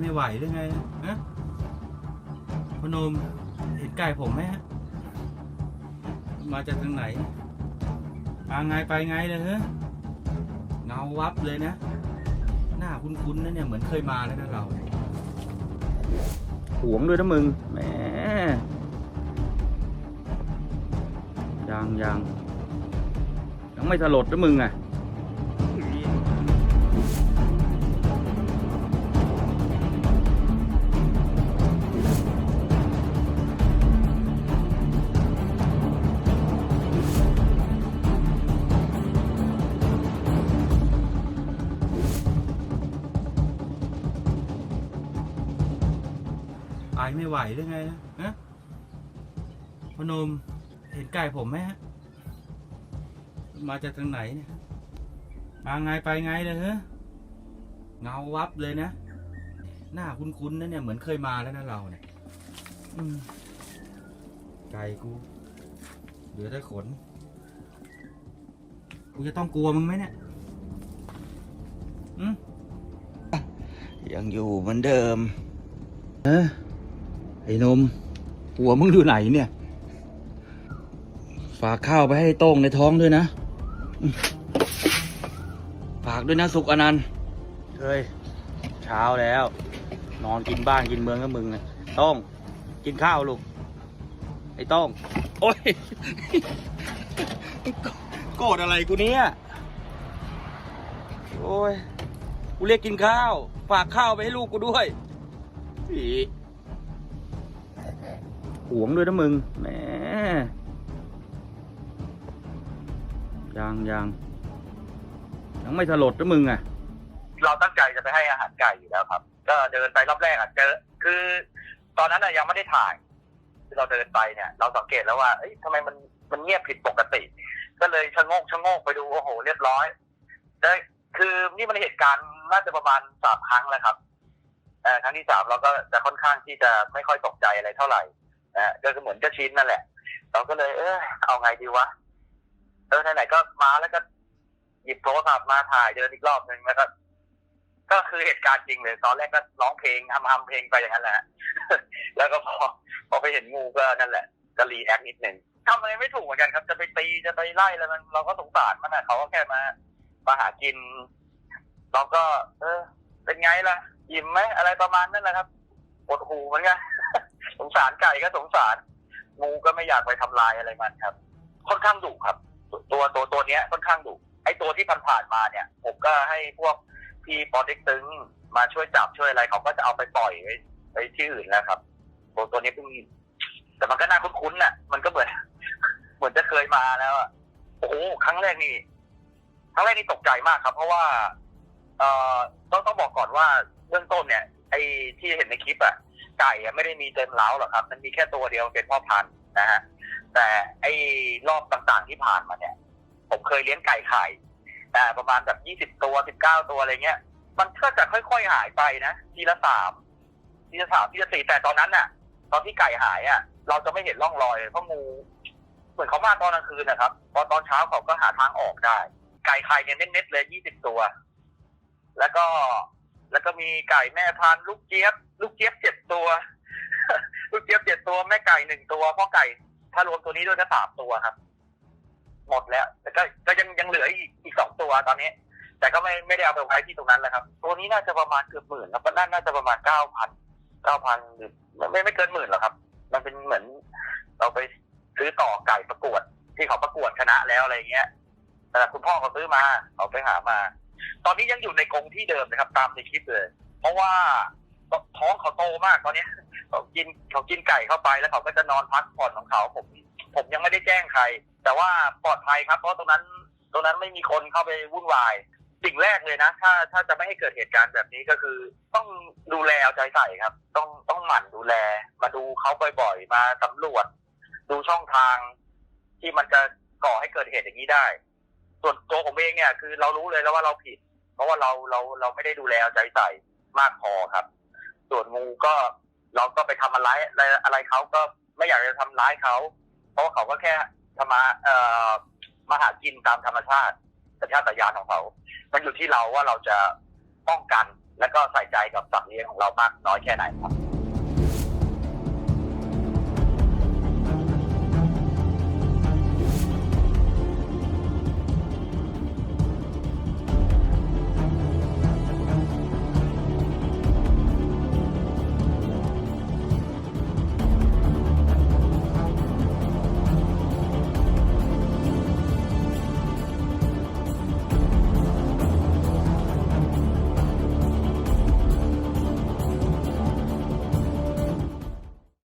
ไม่ไหวหรือไงฮะพนมเห็นไก่ผมไหมฮะ มาจากทางไหนมาไงไปไงเลยฮะเงาวับเลยนะ หน้าคุ้นๆนะเนี่ยเหมือนเคยมาแล้วนะเราหวงด้วยนะมึงแหมยังยังยังไม่สลดนะมึงอะ ไปไม่ไหวหรือไงนะฮะพอหนมเห็นไก่ผมไหมฮะ มาจากทางไหนเนี่ย มาไงไปไงเลยฮะเงาวับเลยนะ หน้าคุ้นๆนะเนี่ยเหมือนเคยมาแล้วนะเราเนี่ยอืมไก่กู เหลือแต่ขน กูจะต้องกลัวมึงไหมเนี่ยอืมยังอยู่เหมือนเดิมเออ ไอ้หนม หัวมึงอยู่ไหนเนี่ย ฝากข้าวไปให้โต้งในท้องด้วยนะอืมฝากด้วยนะสุกอนันต์เฮ้ย เช้าแล้ว นอนกินบ้านกินเมืองกับมึงอะโต้งกินข้าวลูก ไอ้โต้งโอ้ย โกรธอะไรกูเนี่ย โอ้ย กูเรียกกินข้าว ฝากข้าวไปให้ลูกกูด้วยอี หวงด้วยนะมึงแหมยังยังยังไม่สลดนะมึงอะ เราตั้งใจจะไปให้อาหารไก่อยู่แล้วครับ ก็เดินไปรอบแรกอะเจอคือ ตอนนั้นน่ะยังไม่ได้ถ่ายที่เราเดินไปเนี่ย เราสังเกตแล้วว่าเอ้ยทำไมมันมันเงียบผิดปกติ ก็เลยชะโงกชะโงกไปดูโอ้โห เรียบร้อยได้คือนี่มันเหตุการณ์น่าจะประมาณสามครั้งแล้วครับครั้งที่สามเราก็จะค่อนข้างที่จะไม่ค่อยตกใจอะไรเท่าไหร่ นะก็คือเหมือนจะชินนั่นแหละ เราก็เลย เออเอาไงดีวะเออไหนๆก็มาแล้วก็หยิบโทรศัพท์มาถ่ายเดินอีกรอบหนึ่งแล้วก็ก็คือเหตุการณ์จริงเลย ตอนแรกก็ร้องเพลงทำทำเพลงไปอย่างนั้นแหละ แล้วก็พอพอไปเห็นงูก็นั่นแหละก็รีแอคนิดหนึ่งทำอะไรไม่ถูกเหมือนกันครับ จะไปตีจะไปไล่อะไรมัน เราก็สงสารมันนะเขาก็แค่มามาหากิน เราก็ เออ เป็นไงล่ะ ยิ้มไหมอะไรประมาณนั้นแหละครับปวดหูเหมือนกัน งสารไก่ก็สงสาร งูก็ไม่อยากไปทำลายอะไรมันครับ ค่อนข้างดุครับ ตัวตัวตัวเนี้ยค่อนข้างดุไอตัวที่ผ่านมาเนี่ย ผมก็ให้พวกพี่ปอเด็กตึงมาช่วยจับช่วยอะไรเขาก็จะเอาไปปล่อยไว้ไปที่อื่นแล้วครับ ตัวตัวนี้เพิ่งแต่มันก็น่าคุ้นๆน่ะ มันก็เหมือนเหมือนจะเคยมาแล้วอะโอ้โหครั้งแรกนี่ครั้งแรกนี่ตกใจมากครับ เพราะว่า เอ่อต้องต้องบอกก่อนว่าเบื้องต้นเนี่ย ไอ้ที่เห็นในคลิปอะ ไก่อะไม่ได้มีเต็มเล้าหรอกครับ มันมีแค่ตัวเดียวเป็นพ่อพันธุ์นะฮะแต่ไอ้รอบต่างๆที่ผ่านมาเนี่ย ผมเคยเลี้ยงไก่ไข่แต่ประมาณแบบยี่สิบตัวสิบเก้าตัวอะไรเงี้ย มันก็จะค่อยๆหายไปนะทีละสามทีละสามทีละสี่แต่ตอนนั้นน่ะ ตอนที่ไก่หายอะ เราจะไม่เห็นร่องรอยเพราะงูเหมือนเขามาตอนกลางคืนนะครับ พอตอนเช้าเขาก็หาทางออกได้ ไก่ไข่เนี่ยเน้นๆเลยยี่สิบตัว แล้วก็แล้วก็มีไก่แม่พันธุ์ลูกเจี๊ยบ ลูกเจี๊ยบเจ็ดตัว ลูกเจี๊ยบเจ็ดตัวแม่ไก่หนึ่งตัวพ่อไก่ ถ้ารวมตัวนี้ด้วยก็สามตัวครับ หมดแล้วแต่ก็ก็ยังยังเหลืออีกอีกสองตัวตอนนี้ แต่ก็ไม่ไม่ได้เอาไปไว้ที่ตรงนั้นแหละครับ ตัวนี้น่าจะประมาณเกือบหมื่นครับน่าน่าจะประมาณเก้าพันเก้าพันหรือไม่ไม่ไม่เกินหมื่นหรอกครับ มันเป็นเหมือน เราไปซื้อต่อไก่ประกวด ที่เขาประกวดชนะแล้วอะไรเงี้ยแต่คุณพ่อเขาซื้อมาเขาไปหามา ตอนนี้ยังอยู่ในกรงที่เดิมนะครับ ตามในคลิปเลย เพราะว่า ท้องเขาโตมากตอนนี้เขากินเขากินไก่เข้าไปแล้วเขาก็จะนอนพักผ่อนของเขาผม ผมยังไม่ได้แจ้งใคร แต่ว่าปลอดภัยครับ เพราะตรงนั้นตรงนั้นไม่มีคนเข้าไปวุ่นวาย สิ่งแรกเลยนะ ถ้าถ้าจะไม่ให้เกิดเหตุการณ์แบบนี้ก็คือ ต้องดูแลเอาใจใส่ครับ ต้องต้องหมั่นดูแล มาดูเขาบ่อยๆมาสำรวจ ดูช่องทาง ที่มันจะก่อให้เกิดเหตุอย่างนี้ได้ ส่วนตัวผมเองเนี่ยคือเรารู้เลยแล้วว่าเราผิด เพราะว่าเราเราเราไม่ได้ดูแลเอาใจใส่มากพอครับ ส่วนงูก็เราก็ไปทำอะไรอะไรอะไรเขาก็ไม่อยากจะทำร้ายเขา เพราะว่าเขาก็แค่ทำมาเอ่อมาหากินตามธรรมชาติสัญชาตญาณของเขา มันอยู่ที่เราว่าเราจะป้องกันแล้วก็ใส่ใจกับสัตว์เลี้ยงของเรามากน้อยแค่ไหนครับ